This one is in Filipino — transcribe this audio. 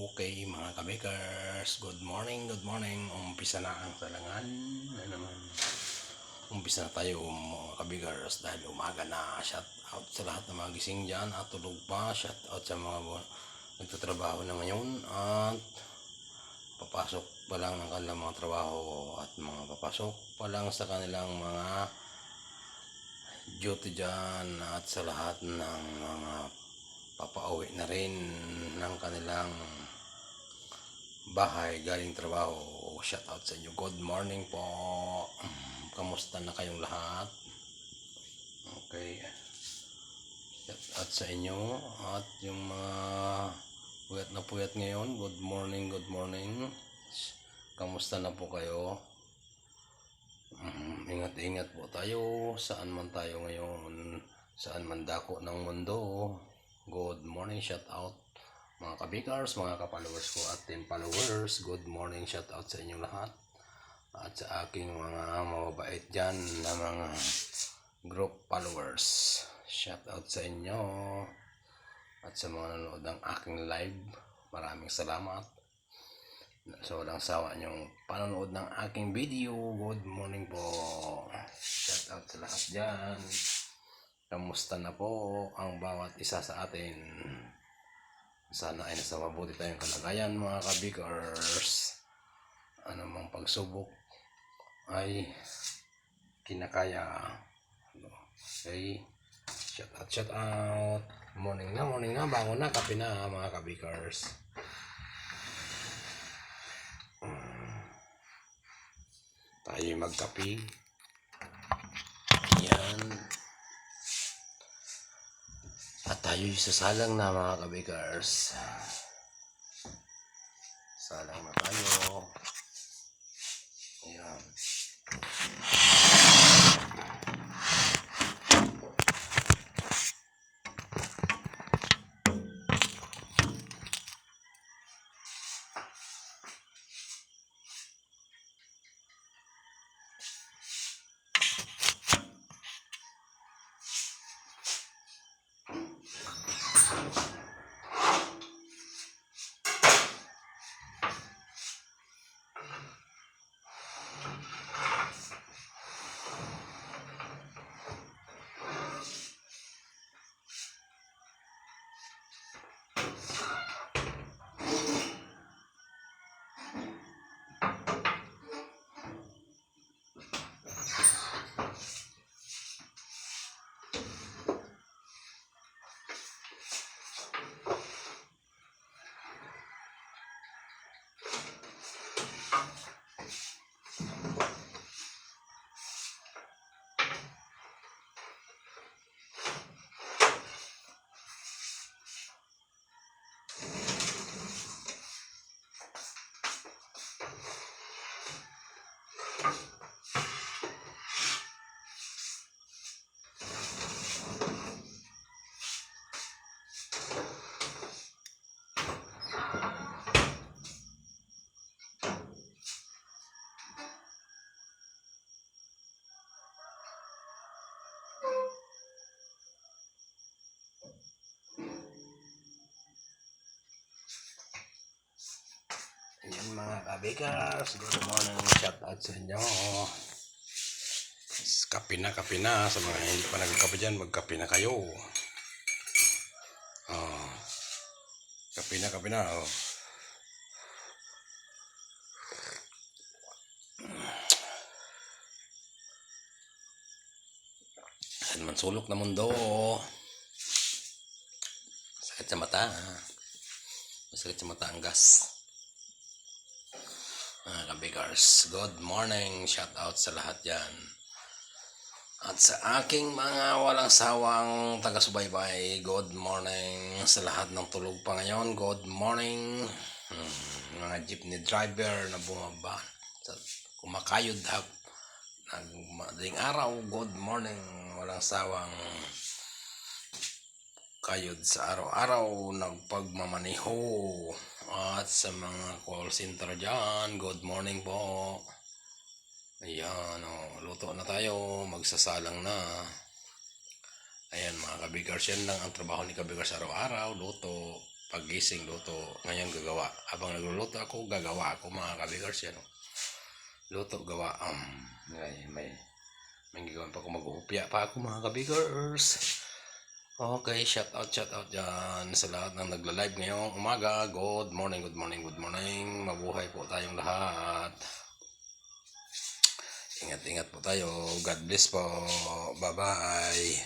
Okay, mga kabikers. Good morning, good morning. Umpisa na ang salangan. Umpisa na tayo mga kabikers dahil umaga na. Shout out sa lahat ng mga gising dyan at tulog pa. Shout out sa mga nagtatrabaho na ngayon at papasok pa lang ng kanilang mga trabaho at mga papasok pa lang sa kanilang mga duty dyan at sa lahat ng mga papauwi na rin ng kanilang bahay galing trabaho. Shout out sa inyo. Good morning po. Kamusta na kayong lahat? Okay. Shout out sa inyo at yung mga puyat na puyat ngayon. Good morning, good morning. Kamusta na po kayo? Mm, Ingat-ingat po tayo saan man tayo ngayon, saan man dako ng mundo. Good morning, shout out mga kabikars, mga kapaloers ko at team followers. Good morning, shout out sa inyong lahat. At sa aking mga mababait dyan na mga group followers. Shout out sa inyo. At sa mga nanonood ng aking live, maraming salamat sa walang sawa niyong panonood ng aking video. Good morning po. Shout out sa lahat dyan. Kamusta na po ang bawat isa sa atin? Sana ay nasa mabuti tayong kalagayan mga kabikers. Ano mang pagsubok ay kinakaya. Ano, Okay. Shout out, shout out. Morning na, morning na. Bangon na, kape na mga kabikers. tayo magkape. Yan. At tayo sasalang na mga kabikers. Salang na tayo. Mga kabikers. Good morning. Shout out sa inyo. Kape na, kape na. Sa mga hindi pa nagkape dyan, magkape na kayo. Oh. Kape na, kape na. Oh. Saan man sulok na mundo. Sakit sa mata. Masakit sa mata ang gas. Mga kabigars, good morning. Shout out sa lahat yan. At sa aking mga walang sawang taga-subaybay, good morning. Sa lahat ng tulog pa ngayon, good morning. Hmm, mga jeepney driver na bumaba. Sa kumakayod hap. Nagmadaling araw, good morning. Walang sawang kayod sa araw-araw nagpagmamaniho at sa mga call center dyan good morning po ayan o luto na tayo magsasalang na ayan mga kabigars yan lang ang trabaho ni kabigars araw-araw luto Pagising luto, ngayon gagawa. Habang nagluluto ako, gagawa ako mga kabigars yan. oh. Luto, gawa. Um, may, may, may gagawin pa ako mag-uupya pa ako mga kabigars. Okay, shout out, shout out dyan sa lahat ng nagla-live ngayong umaga. Good morning, good morning, good morning. Mabuhay po tayong lahat. Ingat-ingat po tayo. God bless po. Bye-bye.